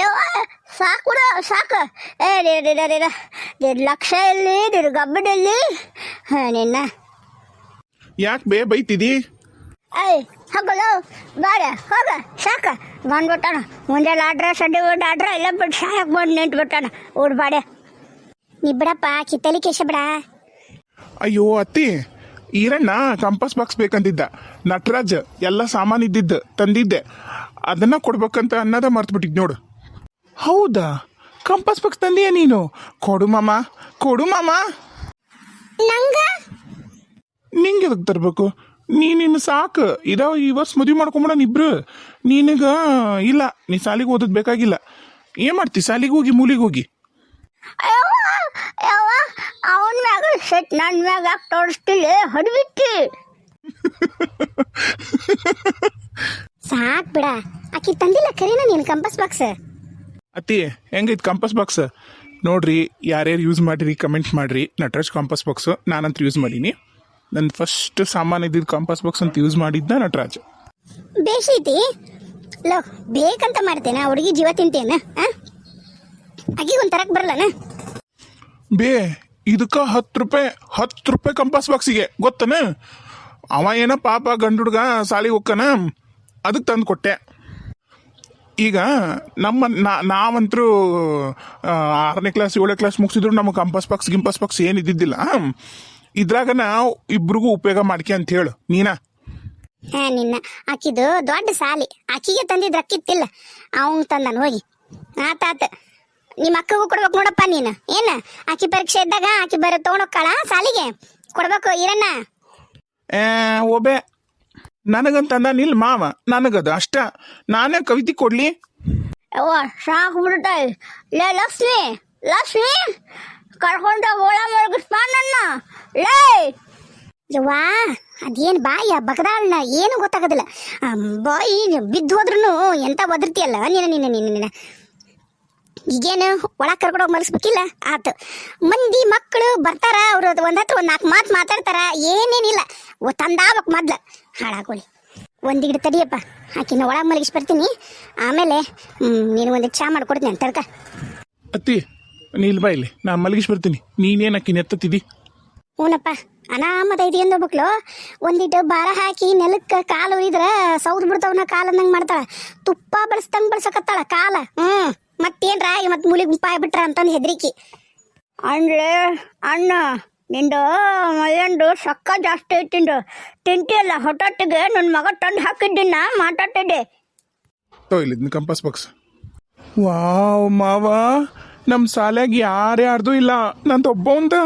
ಯವ್ವ ಸಾಕು ಏ ಎಲ್ಲಿ ನಿನ್ನ ಗಬ್ಬಡಲ್ಲಿ ಹಾಂ ನಿನ್ನ. ಯಾಕೆ ಬೇ ಬೈತಿದಿ? ಏಯ್ ಹೋಗಲು. ಬಾರ ಹೋಗ ಸಾಕ. ಬಂದ್ಬಿಟ್ಟಾನ ಮುಂಜಾನೆ ಆಡ್ರ ಸಂಡೆ ಒಂದು ಆಡ್ರ ಎಲ್ಲ ಬಿಟ್ಟು ಸಾಯಕ್ಕೆ ಬಂದು ನಿಂತು ಬಿಟ್ಟಾನ ಊಡ್ಬಾಡೆ ನೀ ಬಿಡಪ್ಪ ಕಿತ್ತಲಿ ಕೇಶ ಬಿಡ. ಅಯ್ಯೋ ಅತ್ತಿ. ಈರಣ್ಣ ಕಂಪಾಸ್ ಬಾಕ್ಸ್ ಬೇಕಂತಿದ್ದ ನಟರಾಜ್ ಎಲ್ಲ ಸಾಮಾನು ಇದ್ದಿದ್ದು ತಂದಿದ್ದೆ. ಅದನ್ನ ಕೊಡ್ಬೇಕಂತ ಅನ್ನೋದ ಮರ್ತ್ಬಿಟ್ಟಿದ್ ನೋಡು. ಹೌದಾ? ಕಂಪಾಸ್ ಬಾಕ್ಸ್ ತಂದೀಯ ನೀನು? ಕೊಡು ಮಾಮ ಕೊಡು ಮಾಮ. ನಂಗ? ನಿಂಗೆ ಎದಕ್ಕೆ ತರಬೇಕು? ನೀನಿನ್ನು ಸಾಕು. ಇದಾವ ಈ ವರ್ಷ ಮದುವೆ ಮಾಡ್ಕೊಂಬಿಡೋಣ ಇಬ್ರು. ನೀನಗ ಇಲ್ಲ ನೀ ಸಾಲಿಗೆ ಓದೋದು ಬೇಕಾಗಿಲ್ಲ. ಏನ್ ಮಾಡ್ತಿ? ಸಾಲಿಗೆ ಹೋಗಿ ಮೂಲಿಗೆ ಹೋಗಿ? ಯವ್ವ ಅವನ ಮ್ಯಾಗ ಸೆಟ್ ನನ್ನ ಮ್ಯಾಗ ಯಾಕೆ ತೋರಿಸ್ತಿಲ್ಲ? ಹೊಡ್ಬಿಟ್ಟಿ. ಸಾಕ್ ಬಿಡ. ಆಕಿ ತಂದಿಲ್ಲ ಕರೀನ ನೀನು ಕಂಪಸ್ ಬಾಕ್ಸ್ ಅತ್ತಿ ಹೆಂಗೈತೆ ಕಾಂಪಸ್ ಬಾಕ್ಸ್ ನೋಡ್ರಿ ಯಾರ್ಯಾರು ಯೂಸ್ ಮಾಡಿರಿ ಕಮೆಂಟ್ ಮಾಡ್ರಿ. ನಟರಾಜ್ ಕಾಂಪಸ್ ಬಾಕ್ಸ್ ನಾನಂತ ಯೂಸ್ ಮಾಡೀನಿ. ನನ್ನ ಫಸ್ಟ್ ಸಾಮಾನು ಇದ್ದಿದ್ದು ಕಾಂಪಸ್ ಬಾಕ್ಸ್ ಅಂತ ಯೂಸ್ ಮಾಡಿದ್ದ ನಟರಾಜ್. ಬೇಸೈತಿ ಲೋ ಬೇಕಂತ ಮಾಡ್ತೇನೆ ಆ ಹುಡುಗಿ ಜೀವ ತಿಂತೇನ ಅಗಿ ಒಂದು ತರಕ್ ಬರಲ್ಲನ ಬೇ, ಇದಕ್ಕೆ ಹತ್ತು ರೂಪಾಯಿ ಹತ್ತು ರೂಪಾಯಿ ಕಂಪಾಸ್ ಬಾಕ್ಸಿಗೆ, ಗೊತ್ತನ? ಅವ ಏನ ಪಾಪ ಗಂಡು ಹುಡ್ಗ ಸಾಲಿಗೆ ಹೋಗ್ಕನ ಅದಕ್ಕೆ ತಂದು ಕೊಟ್ಟೆ. ಈಗ ನಮ್ಮ ನಾವಂತರೂ ಆರನೇ ಕ್ಲಾಸ್ ಏಳನೇ ಕ್ಲಾಸ್ ಮುಗಿಸಿದ್ರು ನಮಗೆ ಕಂಪಾಸ್ ಬಾಕ್ಸ್, ಗಿಂಪಾಸ್ ಬಾಕ್ಸ್ ಏನು ಇದ್ದಿದ್ದಿಲ್ಲ. ಇದ್ರಾಗ ನಾವು ಇಬ್ರಿಗೂ ಉಪಯೋಗ ಮಾಡ್ಕೆ ಅಂತ ಹೇಳು. ನೀನಾ? ನಿನ್ನ. ಆಕಿದು ದೊಡ್ಡ ಸಾಲಿ. ಆಕಿಗೆ ತಂದಿದ್ದು ಅಕ್ಕಿತ್ತಿಲ್ಲ. ಅವನ್ ತಂದನು ಹೋಗಿ. ಆತಾತ ನಿಮ್ಮ ಅಕ್ಕಗೂ ಕೊಡ್ಬೇಕು ನೋಡಪ್ಪ ನೀನು. ಏನ? ಆಕಿ ಪರೀಕ್ಷೆ ಇದ್ದಾಗ ಆಕಿ ಬರ ತಗೊಂಡೋಗ್ಕಾಳ ಸಾಲಿಗೆ? ಕೊಡ್ಬೇಕು ಇರಣ್ಣ. ಏ ಒಬೆ ನನಗಂತ ನಿಲ್ ಮಾವ. ನನಗದು ಅಷ್ಟ. ನಾನೇ ಕವಿತೆ ಕೊಡ್ಲಿ. ಅವ್ವ ಸಾಕು ಬಿಡುತ್ತ. ಲೇ ಲಕ್ಷ್ಮಿ ಲಕ್ಷ್ಮಿ. ಕರ್ಕೊಂಡ ಹೋಳ ಮಲಗಿಸ್ಬಾ ನನ್ನ. ಲೇ. ಯವ್ವಾ ಅದೇನು ಬಾಯ ಬಗದಾಳನ್ನ ಏನು ಗೊತ್ತಾಗೋದಿಲ್ಲ. ಬಾಯಿ ಬಿದ್ದು ಹೋದ್ರೂ ಎಂತ ಒದರ್ತಿಯಲ್ಲ ನೀನು ನೀನು ನೀನು ನೀನು. ಈಗೇನು ಒಳಗೆ ಕರ್ಕೊಂಡೋಗಿ ಮಲಗಿಸ್ಬೇಕಿಲ್ಲ ಆತು. ಮಂದಿ ಮಕ್ಕಳು ಬರ್ತಾರ ಅವ್ರು ಒಂದ್ ಹತ್ರ ಒಂದು ನಾಲ್ಕು ಮಾತು ಮಾತಾಡ್ತಾರ ಏನೇನಿಲ್ಲ. ಒ ತಂದಾಬೇಕು ಮೊದ್ಲು. ಹಾಳಾಗೋಳಿ ಒಂದಿಗಿಡ ತಡಿಯಪ್ಪ. ಆಕಿನ ಒಳಗೆ ಮಲಗಿಸಿ ಬರ್ತೀನಿ. ಆಮೇಲೆ ನೀನು ಒಂದು ಚಾ ಮಾಡ್ಕೊಡ್ತೀನಿ ಅಂತ ತಡ್ಕ. ಅತ್ತಿ ನೀಲ್ ಬಾ ಇಲ್ಲಿ. ನಾ ಮಲಗಿಸಿ ಬರ್ತೀನಿ. ನೀನೇನು ಅಕ್ಕಿ ನೆತ್ತತ್ತಿದಿ ಹ್ಞೂನಪ್ಪ ಅನಾಮದ ಇದೆ ಎಂದು ಮಕ್ಳು ಒಂದಿಟ್ಟು ಭಾರ ಹಾಕಿ ನೆಲಕ್ಕೆ ಕಾಲು ಇದ್ರೆ ಸೌದ್ ಬಿಡ್ತಾವನ ಕಾಲು ಅಂದಂಗೆ ಮಾಡ್ತಾಳ. ತುಪ್ಪ ಬಳಸ್ದಂಗೆ ಬಳಸಕತ್ತಾಳ ಕಾಲ. ಹ್ಞೂ ಮತ್ತೇನ್ರ? ಮತ್ತೆ ಮೂಲಿ ಗುಂಪಾಯ ಬಿಟ್ರ ಅಂತಂದು ಹೆದರಿಕಿ. ಅಣ್ಲೆ ಅಣ್ಣ ನಿಂದು ಮೈಯಂಡು ಸಕ್ಕ ಜಾಸ್ತಿ ಐತಿಂದು. ಅಲ್ಲ ಹೊಟ್ಟೊಟ್ಟಿಗೆ ನನ್ನ ಮಗ ತಂದು ಹಾಕಿದ್ದಿನ ಮಾತಾಡ್ತಿದ್ದೆ. ತೋ ಇಲ್ಲಿ ಕಂಪಾಸ್ ಬಾಕ್ಸ್ ವಾವ್ ಮಾವ ನಮ್ಮ ಸಾಲ್ಯಾಗ ಯಾರ್ಯಾರ್ದು ಇಲ್ಲ. ನಂದು ಒಬ್ಬ ಒಂದ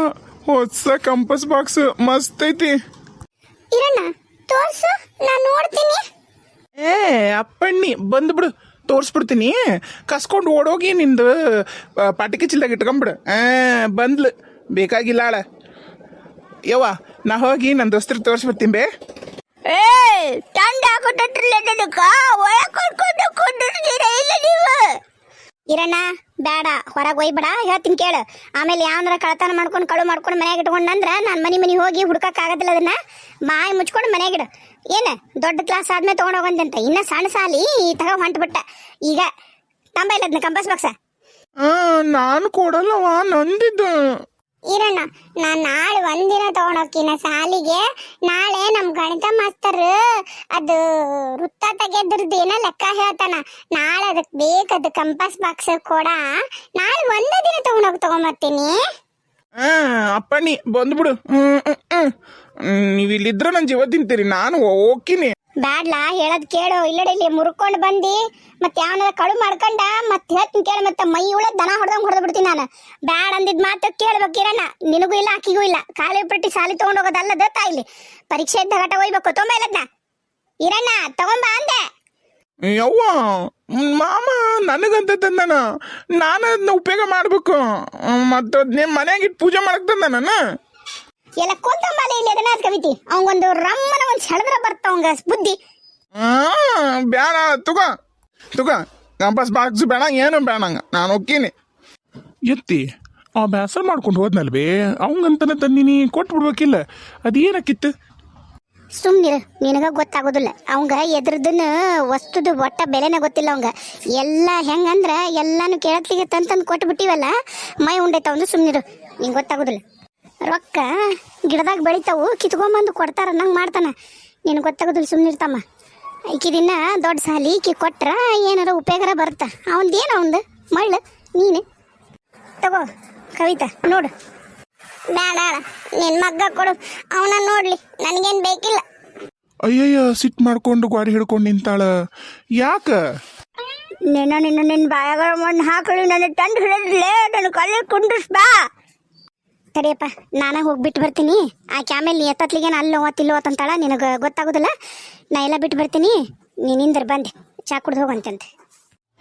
ಹೊಸ ಕಂಪಾಸ್ ಬಾಕ್ಸ್ ಮಸ್ತ್ ಐತಿ. ಇರಣ್ಣ ತೋರ್ಸು ನಾನು ನೋಡ್ತೀನಿ. ಏ ಅಪ್ಪಣ್ಣಿ ಬಂದ್ಬಿಡು. ತೋರಿಸ್ಬಿಡ್ತೀನಿ. ಕಸ್ಕೊಂಡು ಓಡೋಗಿ ನಿಂದು ಪಾಟಿಕೆ ಚಿಲ್ದಾಗ ಇಟ್ಕೊಂಬಿಡು. ಬಂದ್ಲು. ಬೇಕಾಗಿಲ್ಲ ಆಳ. ಯವ್ವ, ನಾ ಹೋಗಿ ನನ್ನ ದೋಸ್ತರಿಗೆ ತೋರಿಸ್ಬಿಡ್ತೀನಿ ಬೇ. ಏಯ್, ತಂಡ ಹಾಕೊಟ್ಟಿರ್ಲಿಲ್ಲ ನನಗ? ಒಳಗೆ ಕರ್ಕೊಂಡು ಕೊಂಡಿರ್ತೀರ ಇಲ್ಲ ನೀವು. ಇರಣ್ಣ, ಬೇಡ, ಹೊರಗೆ ಒಯ್ಬೇಡ ಹೇಳ್ತೀನಿ ಕೇಳು. ಆಮೇಲೆ ಯಾವನಾರ ಕಳತನ ಮಾಡ್ಕೊಂಡು ಕಳು ಮಾಡ್ಕೊಂಡು ಮನ್ಯಾಗ ಇಟ್ಕೊಂಡಂದ್ರ ನಾನು ಮನೆ ಮನೆ ಹೋಗಿ ಹುಡ್ಕಕ್ ಆಗದಿಲ್ಲ ಅದನ್ನ. ಮಾಯಿ ಮುಚ್ಕೊಂಡು ಮನ್ಯಾಗಿಡು ಏನು? ದೊಡ್ಡ ಕ್ಲಾಸ್ ಆದ್ಮೇಲೆ ತೊಗೊಂಡೋಗಂದಂತ ಇನ್ನ ಸಣ್ಣ ಸಾಲಿ ತಗ ಹೊಂಟ್ಬಿಟ್ಟ. ಈಗ ತಂಬ ಇಲ್ಲ ಅದನ್ನ ಕಂಪಸ್ ಬಾಕ್ಸ ಆ, ನಾನು ಕೊಡಲ್ಲವ ನಂದಿದ್ದು. ಇರಣ್ಣ ನಾ ನಾಳೆ ಒಂದಿನ ತಗೊಂಡೋಗ್ತೀನ ಸಾಲಿಗೆ ನಾಳೆ ನಮ್ ಗಣಿತ ಮಾಸ್ತರ್ ಅದು ವೃತ್ತ ತೆಗೆದ್ರದ್ದು ಏನೋ ಲೆಕ್ಕ ಹೇಳ್ತಾನ. ನಾಳೆ ಅದಕ್ಕೆ ಬೇಕದು ಕಂಪಾಸ್ ಬಾಕ್ಸ್ ಕೂಡ. ನಾಳೆ ಒಂದೇ ದಿನ ತಗೊಂಡೋಗಿ ತಗೊಂಬರ್ತೀನಿ. ಆ, ಅಪ್ಪಣ್ಣಿ ಬಂದ್ಬಿಡು ಹ್ಮ್ ಹ್ಮ್, ಹ್ಮ್. ನೀವ್ ಇಲ್ಲಿದ್ರ ನನ್ನ ಜೀವ ತಿಂತೀರಿ ನಾನು ಹೋಗ್ತೀನಿ. ಬ್ಯಾಡ್ಲಾ ಹೇಳದ್ ಕೇಳು. ಇಲ್ಲಡ ಇಲ್ಲಿ ಮುರ್ಕೊಂಡು ಬಂದಿ. ಮತ್ತೆ ಯಾವನ ಕಳು ಮಾಡ್ಕೊಂಡ ಮತ್ತೆ ಹೇಳ್ತೀನಿ ಕೇಳು. ಮತ್ತೆ ಮೈ ಉಳ ದನ ಹೊಡೆದಂಗ್ ಹೊಡೆದ್ ಬಿಡ್ತೀನಿ ನಾನು. ಬ್ಯಾಡ್ ಅಂದಿದ್ ಮಾತು ಕೇಳ್ಬೇಕಿರಣ್ಣ ನಿನಗೂ ಇಲ್ಲ ಆಕಿಗೂ ಇಲ್ಲ. ಖಾಲಿ ಪಟ್ಟಿ ಸಾಲಿ ತಗೊಂಡೋಗೋದಲ್ಲದ ಇಲ್ಲಿ? ಪರೀಕ್ಷೆ ಇದ್ದ ಘಟ ಒಯ್ಬೇಕು. ತೊಂಬ ಇಲ್ಲದ್ನ? ಇರಣ್ಣ ತಗೊಂಬ ಅಂದೆ. ಯವ್ವ ಮಾಮ ನನಗಂತ ತಂದನ ನಾನು ಅದನ್ನ ಉಪಯೋಗ ಮಾಡ್ಬೇಕು. ಮತ್ತು ನಿಮ್ಮ ಮನೆಯಾಗ ಇಟ್ಟು ಪೂಜೆ ಮಾಡಕ್ ತಂದ ನಾನು ಎಲ್ಲ ಕೊಂತಂಬಾಲೆ ಇಲ್ಲಿ ಅದನ್ನ ಕವಿತಿ ಅವಂಗೊಂದು ರಮ್ಮನ ಒಂದು ಸೆಳೆದ್ರ ಬರ್ತ ಅವಂಗ ಬುದ್ಧಿ. ಬೇಡ ತುಗ ತುಗ ಕಂಪಸ್ ಬಾಕ್ಸ್ ಬೇಡ ಏನು ಬೇಡಂಗ ನಾನು ಹೋಗ್ತೀನಿ ಎತ್ತಿ ಆ ಬೇಸರ ಮಾಡ್ಕೊಂಡು ಹೋದ್ನಲ್ವೇ? ಅವಂಗಂತನ ತಂದಿನಿ ಕೊಟ್ಟು ಬಿಡ್ಬೇಕಿಲ್ಲ ಅದೇನಕ್ಕಿತ್ತು? ಸುಮ್ನಿರು. ನಿನಗ ಗೊತ್ತಾಗೋದಿಲ್ಲ. ಅವಂಗ ಎದ್ರದನ್ನ ವಸ್ತುದು ಒಟ್ಟ ಬೆಲೆನ ಗೊತ್ತಿಲ್ಲ ಅವಂಗ. ಎಲ್ಲ ಹೆಂಗಂದ್ರ ಎಲ್ಲಾನು ಕೇಳತ್ಲಿಗೆ ತಂತಂದು ಕೊಟ್ಟು ಬಿಟ್ಟಿವಲ್ಲ ಮೈ ಉಂಡೈತ ಒಂದು ಸುಮ್ನಿರು. ನಿಂಗೆ ಗೊತ್ತಾಗೋದಿಲ್ಲ. ರೊಕ್ಕ ಗಿಡದಾಗ ಬೆಳಿತಾವು, ಕಿತ್ಕೊಂಬಂದು ಕೊಡ್ತಾರ ನಂಗೆ ಮಾಡ್ತಾನ. ನಿನಗೆ ಗೊತ್ತಾಗೋದಿಲ್ಲ ಸುಮ್ಮನಿರ್ತಮ್ಮ ಈಕಿದಿನ್ನ ದೊಡ್ಡ ಸಾಲಿ, ಈಕಿ ಕೊಟ್ರ ಏನಾರ ಉಪಯೋಗರ ಬರುತ್ತ? ಅವನದೇನು ಅವಂದು? ಮಳ್ಳು, ನೀನು? ತಗೋ, ಕವಿತಾ, ನೋಡು. ಬೇಡ ನಿನ್ ಮಗ್ಗ ಕೊಡು. ಅವನ ನೋಡ್ಲಿ. ನನಗೇನ್ ಬೇಕಿಲ್ಲ. ಅಯ್ಯಯ್ಯ ಸಿಟ್ ಮಾಡ್ಕೊಂಡು ಗಾಡಿ ಹಿಡ್ಕೊಂಡು ನಿಂತಾಳ. ಯಾಕ? ನಿನ್ನ ನಿನ್ನ ನಿನ್ನ ಬಾಯಗಳ ಮಣ್ಣು ಹಾಕಳಿ ನನ್ನ ತಂಡ ಹಿಡಿದ್ಲೇ ನನ್ನ ಕಲ್ಲಿ ಕುಂಡ್ರಿಸ್ ಬಾ. ತಡಿಯಪ್ಪ ನಾನ ಹೋಗ್ಬಿಟ್ಟು ಬರ್ತೀನಿ. ಆ ಆಮೇಲೆ ಎತ್ತತ್ಲಿಗೆ ಅಲ್ಲಿ ಹೋಗತ್ತಿಲ್ಲೋ ಅಂತಂತಾಳ ನಿನಗೆ ಗೊತ್ತಾಗೋದಿಲ್ಲ? ನಾ ಎಲ್ಲ ಬಿಟ್ಟು ಬರ್ತೀನಿ. ನೀನಿಂದ್ರ ಬಂದೆ ಚಾ ಕುಡ್ದು ಹೋಗಂತಂತೆ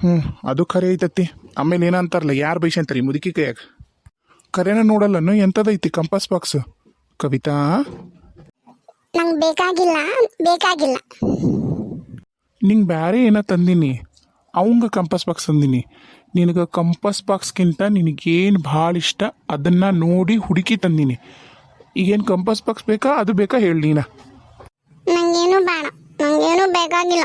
ಹ್ಞೂ ಅದು ಖರೆ ಐತತಿ ಆಮೇಲೆ ಏನಂತಾರಲ್ಲ ಯಾರು ಬೈಸಂತಾರಿ ಮುದುಕಿ ಕೈಯಾಗ? ಖರೇನ ನೋಡಲ್ಲನು? ಎಂಥದೈತಿ ಕಂಪಾಸ್ ಬಾಕ್ಸ್ ಕವಿತಾ? ನಂಗೆ ಬೇಕಾಗಿಲ್ಲ ಬೇಕಾಗಿಲ್ಲ. ನಿಂಗೆ ಬೇರೆ ಏನೋ ತಂದಿನಿ? ಅವಂಗ ಕಂಪಾಸ್ ಬಾಕ್ಸ್ ತಂದಿನಿ. ನಿನಗೆ ಕಂಪಾಸ್ ಬಾಕ್ಸ್ಗಿಂತ ನಿನಗೇನು ಭಾಳ ಇಷ್ಟ ಅದನ್ನು ನೋಡಿ ಹುಡುಕಿ ತಂದಿನಿ. ಈಗೇನು ಕಂಪಾಸ್ ಬಾಕ್ಸ್ ಬೇಕಾ ಅದು ಬೇಕಾ ಹೇಳಿ ನೀನ. ನಂಗೇನು ಬೇಡ ನಂಗೇನು ಬೇಕಾಗಿಲ್ಲ.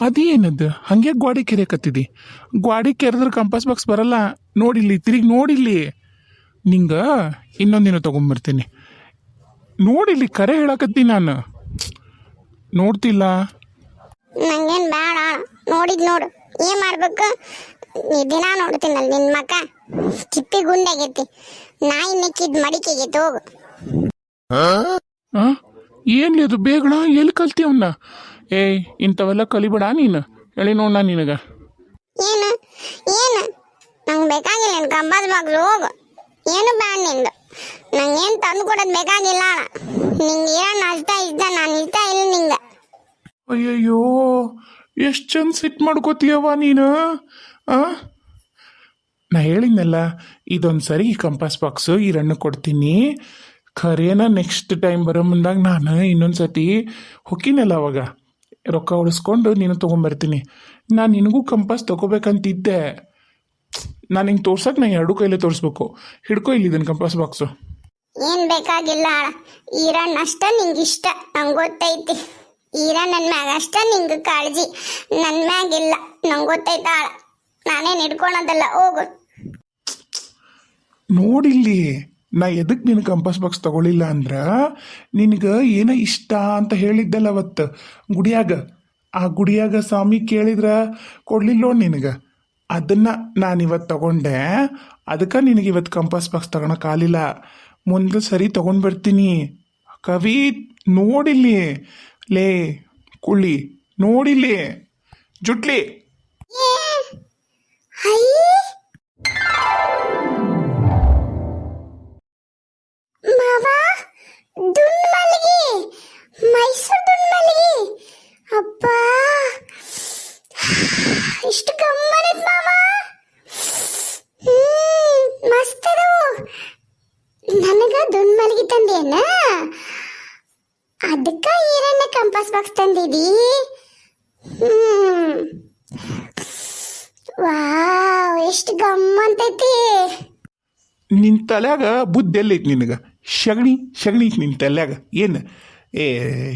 ಅದೇನದು? ಹಂಗೆ ಗ್ವಾಡಿ ಕೆರೆಕತ್ತಿದಿ. ಗ್ವಾಡಿ ಕೆರೆದ್ರೆ ಕಂಪಾಸ್ ಬಾಕ್ಸ್ ಬರಲ್ಲ? ನೋಡಿಲ್ಲಿ ತಿರುಗಿ ನೋಡಿಲ್ಲಿ ನಿಂಗೆ ಇನ್ನೊಂದಿನ ತೊಗೊಂಬರ್ತೀನಿ. ನೋಡಿಲ್ಲಿ ಕರೆ ಹೇಳಕತ್ತೀನಿ ನಾನು. ನೋಡ್ತಿಲ್ಲ? ನಂಗೇನು ಬೇಡ ನೋಡಿದ್ ನೋಡು. ಏನ್ ಮಾಡ್ಬೇಕು? ನೀ ದಿನ ನೋಡ್ತೀನಲ್ಲ ನಿನ್ನ ಮಕ್ಕ. ಚಿಪ್ಪಿ ಗುಂಡಾಗೈತಿ. ನಾಯಿ ಮೆಕ್ಕಿದ್ ಮಡಿಕೆಗೈತಿ ಹೋಗು. ಏನ್ಲಿ ಅದು ಬೇಗಣ? ಎಲ್ಲಿ ಕಲ್ತಿ ಅವನ್ನ ಏಯ್ ಇಂಥವೆಲ್ಲ ಕಲಿಬೇಡ ನೀನು. ಹೇಳಿ ನೋಡ ನಿನಗ. ಏನು? ಏನು? ನಂಗೆ ಬೇಕಾಗಿಲ್ಲ ನೀನು ಕಂಬದ ಮಗ್ಳು, ಹೋಗು. ಏನು ಬ್ಯಾನ್ ನಿಂದು? ನಂಗೇನು ತಂದು ಕೊಡೋದು ಬೇಕಾಗಿಲ್ಲ ನಿಂಗೆ ಏನು ಅಷ್ಟ ಇದ್ದ ನಾನು ಇಷ್ಟ ಇಲ್ಲ ನಿಂಗೆ. ಅಯ್ಯಯ್ಯೋ, ಎಷ್ಟು ಚಂದ ಸಿಟ್ ಮಾಡ್ಕೋತೀಯವ್ವ ನೀನು, ಆ? ನಾ ಹೇಳಿದ್ನಲ್ಲ, ಇದೊಂದು ಸರಿ ಈ ಕಂಪಾಸ್ ಬಾಕ್ಸು ಈ ರಣ್ಣು ಕೊಡ್ತೀನಿ. ಖರೇನ ನೆಕ್ಸ್ಟ್ ಟೈಮ್ ಬರೋ ಮುಂದಾಗ ನಾನು ಇನ್ನೊಂದು ಸತಿ ಹೊಕ್ಕಿನಲ್ಲ ಅವಾಗ. ರೊಕ್ಕ ಉಳಿಸ್ಕೊಂಡು ನೀನು ತೊಗೊಂಬರ್ತೀನಿ. ನಾನು ನಿನಗೂ ಕಂಪಾಸ್ ತೊಗೋಬೇಕಂತಿದ್ದೆ. ನಾನು ಹಿಂಗೆ ತೋರ್ಸಕ್ಕೆ ನಾ ಎರಡು ಕೈಲೇ ತೋರಿಸ್ಬೇಕು. ಹಿಡ್ಕೊ ಇಲ್ಲಿ ಇದನ್ನು ಕಂಪಾಸ್ ಬಾಕ್ಸು ಏನ್ ಬೇಕಾಗಿಲ್ಲ ಈರಣ್ಣ ಅಷ್ಟ ನಿಂಗೆ ಇಷ್ಟ. ನಂಗೆ ಗೊತ್ತೈತಿ. ಈರ ನನ್ನ ಮ್ಯಾಗ ಅಷ್ಟ ನಿಂಗೆ ಕಾಳಜಿ. ನನ್ನ ಮ್ಯಾಗಿಲ್ಲ ನಂಗೆ ಗೊತ್ತೈತ ಆಳ. ನಾನೇನು ಹಿಡ್ಕೊಳೋದಲ್ಲ ಹೋಗು. ನೋಡಿಲ್ಲಿ ನಾ ಎದಕ್ಕೆ ನಿನಗೆ ಕಂಪಾಸ್ ಬಾಕ್ಸ್ ತಗೊಳ್ಳಿಲ್ಲ ಅಂದ್ರೆ ನಿನಗೆ ಏನ ಇಷ್ಟ ಅಂತ ಹೇಳಿದ್ದಲ್ಲ ಅವತ್ತು ಗುಡಿಯಾಗ. ಆ ಗುಡಿಯಾಗ ಸ್ವಾಮಿ ಕೇಳಿದ್ರ ಕೊಡ್ಲಿಲ್ಲೋ ನಿನಗೆ. ಅದನ್ನ ನಾನು ಇವತ್ತು ತಗೊಂಡೆ. ಅದಕ್ಕೆ ನಿನಗೆ ಇವತ್ತು ಕಂಪಾಸ್ ಬಾಕ್ಸ್ ತಗೊಳಕ್ಕಾಗಲಿಲ್ಲ ಮುಂದೆ ಸರಿ ತೊಗೊಂಡು ಬರ್ತೀನಿ ಕವಿ, ನೋಡಿಲ್ಲಿ. ಲೇ, ಕುಳ್ಳಿ ನೋಡಿಲಿ ಜುಟ್ಲಿ. ತಂದಿದಿ? ವಾವ್, ಎಷ್ಟು ಗಮ್ಮಂತೈತಿ ನಿನ್ ತಲ್ಯಾಗ ಬುದ್ಧಿ ಎಲ್ಲೈತಿ ನಿನಗ? ಶಗಣಿ ಶಗಣಿ ಐತಿ ನಿನ್ ತಲ್ಯಾಗ. ಏನು? ಏ,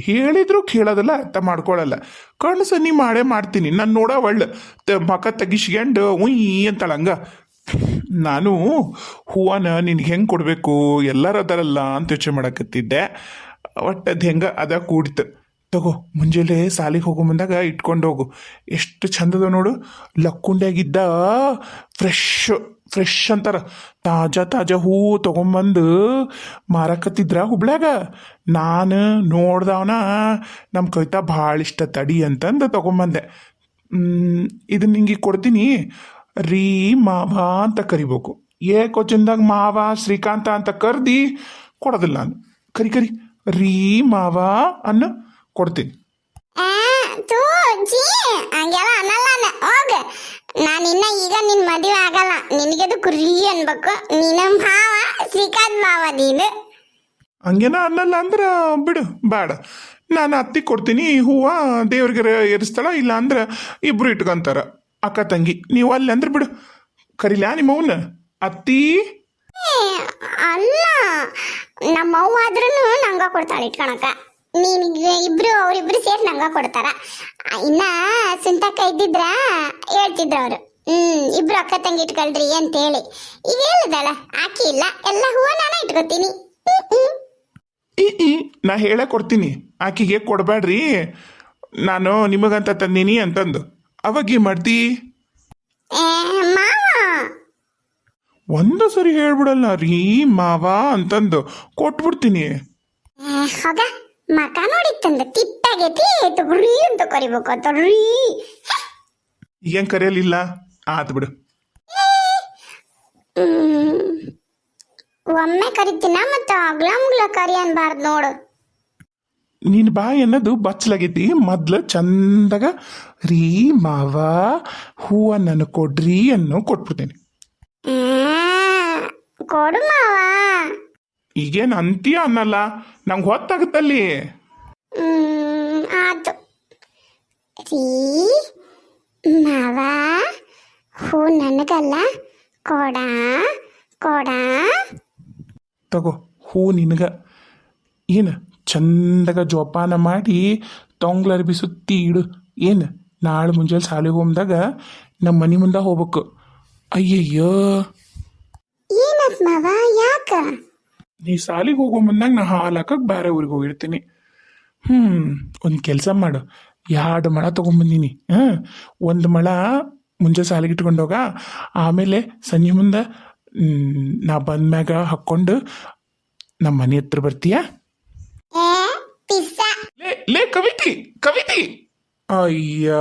ಹೇಳಿದ್ರು ಕೇಳೋದಲ್ಲ, ಅರ್ಥ ಮಾಡ್ಕೊಳಲ್ಲ. ಕಣ್ಣು ಸನ್ನಿ ಮಾಡೇ ಮಾಡ್ತೀನಿ, ನಾನು ನೋಡ ಒಳ್ಳೆ ತ ಮಕ ತೆಗಿಸ್ಕೊಂಡು ಉಯ್ ಅಂತಳಂಗ ನಾನು ಹೂವನ ನಿನಗೆ ಹೆಂಗೆ ಕೊಡಬೇಕು ಎಲ್ಲರೂ ಅದಾರಲ್ಲ ಅಂತ ಯೋಚನೆ ಮಾಡಕತ್ತಿದ್ದೆ. ಒಟ್ಟು ಅದು ಹೆಂಗೆ ಅದ ಕೂಡಿತು. ತಗೋ, ಮುಂಜಾನೆ ಸಾಲಿಗೆ ಹೋಗೋ ಬಂದಾಗ ಇಟ್ಕೊಂಡು ಹೋಗು ಎಷ್ಟು ಚಂದದ ನೋಡು. ಲಕ್ಕುಂಡ್ಯಾಗಿದ್ದ ಫ್ರೆಶ್ ಫ್ರೆಶ್ ಅಂತಾರ. ತಾಜಾ ತಾಜಾ ಹೂ ತೊಗೊಂಬಂದು ಮಾರಕತ್ತಿದ್ರ ಹುಬ್ಳ್ಯಾಗ. ನಾನು ನೋಡ್ದವನ ನಮ್ಮ ಕವಿತಾ ಭಾಳ ಇಷ್ಟ ತಡಿ ಅಂತಂದು ತೊಗೊಂಬಂದೆ. ಇದನ್ನ ನಿಂಗೆ ಕೊಡ್ತೀನಿ. ರೀ ಮಾವ ಅಂತ ಕರಿಬೇಕು. ಏ ಕೊಚ್ಚಿಂದಾಗ ಮಾವ, ಶ್ರೀಕಾಂತ ಅಂತ ಕರ್ದಿ ಕೊಡೋದಿಲ್ಲ ನಾನು. ಕರಿ ಕರಿ. ರೀ ಮಾವ ಅನ್ನು ಕೊಡ್ತೀನಿ ಇನ್ನ ಈಗ ನಿನ್ ಮದುವೆ ಆಗಲ್ಲ. ನಿನಗೆದು ಕುರಿ ಅನ್ಬೇಕು. ನೀನ ಮಾವ ಶ್ರೀಕಾಂತ್ ಮಾವ ನೀನು. ಹಂಗೇನ ಅನ್ನಲ್ಲ ಅಂದ್ರೆ ಬಿಡು ಬೇಡ ನಾನು ಅತ್ತಿ ಕೊಡ್ತೀನಿ ಹೂವ ದೇವ್ರಿಗೆ ಏರಿಸ್ತಾಳ ಇಲ್ಲ ಅಂದ್ರೆ ಇಬ್ರು ಇಟ್ಕೊಂತಾರ. ಅಕ್ಕ ತಂಗಿ ನೀವು ಅಲ್ಲಿ ಅಂದ್ರೆ ಬಿಡು. ಕರಿಲಾ ನಿಮ್ಮ ಅವನ್ನ ಅತ್ತಿ? ಅಲ್ಲ. ನಮ್ಮ ಅವ್ವ ಆದ್ರೂ ನಂಗ ಕೊಡ್ತಾಳೆ ಇಟ್ಕೊಳಕ ನೀನಿಗೆ ಇಬ್ರು ಅವ್ರಿಬ್ರು ಸೇರಿ ನಂಗ ಕೊಡ್ತಾರ. ಇನ್ನ ಸುಂತಕ್ಕ ಇದ್ದಿದ್ರ ಹೇಳ್ತಿದ್ರ ಅವರು. ಹ್ಮ್ ಇಬ್ರು ಅಕ್ಕ ತಂಗಿ ಇಟ್ಕೊಳ್ರಿ ಅಂತ ಹೇಳಿ ಈಗ ಹೇಳಿದಾಳ ಆಕಿ ಇಲ್ಲ ಎಲ್ಲ ಹೂವ ನಾನ ಇಟ್ಕೋತೀನಿ. ಈ ಈ ನಾ ಹೇಳೇ ಕೊಡ್ತೀನಿ. ಆಕಿಗೆ ಕೊಡಬೇಡ್ರಿ ನಾನು ನಿಮಗಂತ ತಂದೀನಿ ಅಂತಂದು. ಅವಾಗ ಏನ್ ಮಾಡ್ತಿ ಒಂದು ಸರಿ ಹೇಳ್ಬಿಡಲ್ಲ ರೀ ಮಾವ ಅಂತಂದು. ಕೊಟ್ಬಿಡ್ತೀನಿ. ಮಕ ನೋಡಿತ್ತಂದ ತಿಟ್ಟಾಗೈತಿ ತೊಗ್ರಿ ಅಂತ ಕರಿಬೇಕು ತೊಗ್ರಿ ಈಗೇನ್ ಕರೆಯಲಿಲ್ಲ? ಆತು ಬಿಡು. ಒಮ್ಮೆ ಕರಿತೀನ ಮತ್ತ ಅಗ್ಲ ಮುಗ್ಲ ಕರಿ ಅನ್ಬಾರ್ದು ನೋಡು. ನಿನ್ ಬಾಯಿ ಅನ್ನೋದು ಬಚ್ಚಲಾಗೈತಿ. ಮೊದ್ಲು ಚಂದಾಗ ರೀ ಮಾವ ಹೂವ ನನಗೆ ಕೊಡ್ರಿ ಅನ್ನೋ ಕೊಟ್ಬಿಡ್ತೇನೆ. ಕೊಡು ಮಾವ. ಈಗೇನ್ ಅಂತೀಯ ಅನ್ನಲ್ಲ? ನಂಗೆ ಹೊತ್ತಾಗುತ್ತಲ್ಲಿ ಹ್ಮ್, ಆತು. ರೀ ಮಾವ ಹೂ ನನಗಲ್ಲ. ಕೊಡ ಕೊಡ. ತಗೋ ಹೂ ನಿನಗ. ಏನು ಚಂದಗ ಜೋಪಾನ ಮಾಡಿ ತೊಂಗ್ಲರ್ಬಿ ಸುತ್ತಿ ಇಡು. ಏನು ನಾಳೆ ಮುಂಜಾನೆ ಸಾಲಿಗೆ ಹೋಗ್ದಾಗ ನಮ್ಮ ಮನೆ ಮುಂದೆ ಹೋಗ್ಬೇಕು. ಅಯ್ಯಯ್ಯೋ. ಏನತ್ ಮಾವ ಯಾಕ? ನೀ ಸಾಲಿಗೆ ಹೋಗೋ ಮುಂದಾಗ ನಾ ಹಾಲು ಹಾಕಕ್ಕೆ ಬೇರೆ ಊರಿಗೆ ಹೋಗಿರ್ತೀನಿ. ಹ್ಞೂ ಒಂದು ಕೆಲಸ ಮಾಡು. ಎರಡು ಮಳ ತೊಗೊಂಬಂದೀನಿ ಹಾಂ? ಒಂದು ಮಳ ಮುಂಜೆ ಸಾಲಿಗೆ ಇಟ್ಕೊಂಡೋಗ ಆಮೇಲೆ ಸಂಜೆ ಮುಂದೆ ನಾ ಬಂದ್ಮ್ಯಾಗ ಹಾಕ್ಕೊಂಡು ನಮ್ಮ ಮನೆ ಹತ್ರ ಬರ್ತೀಯಾ? ಲೇ ಲೇ ಕವಿತಿ ಕವಿತಿ. ಅಯ್ಯ.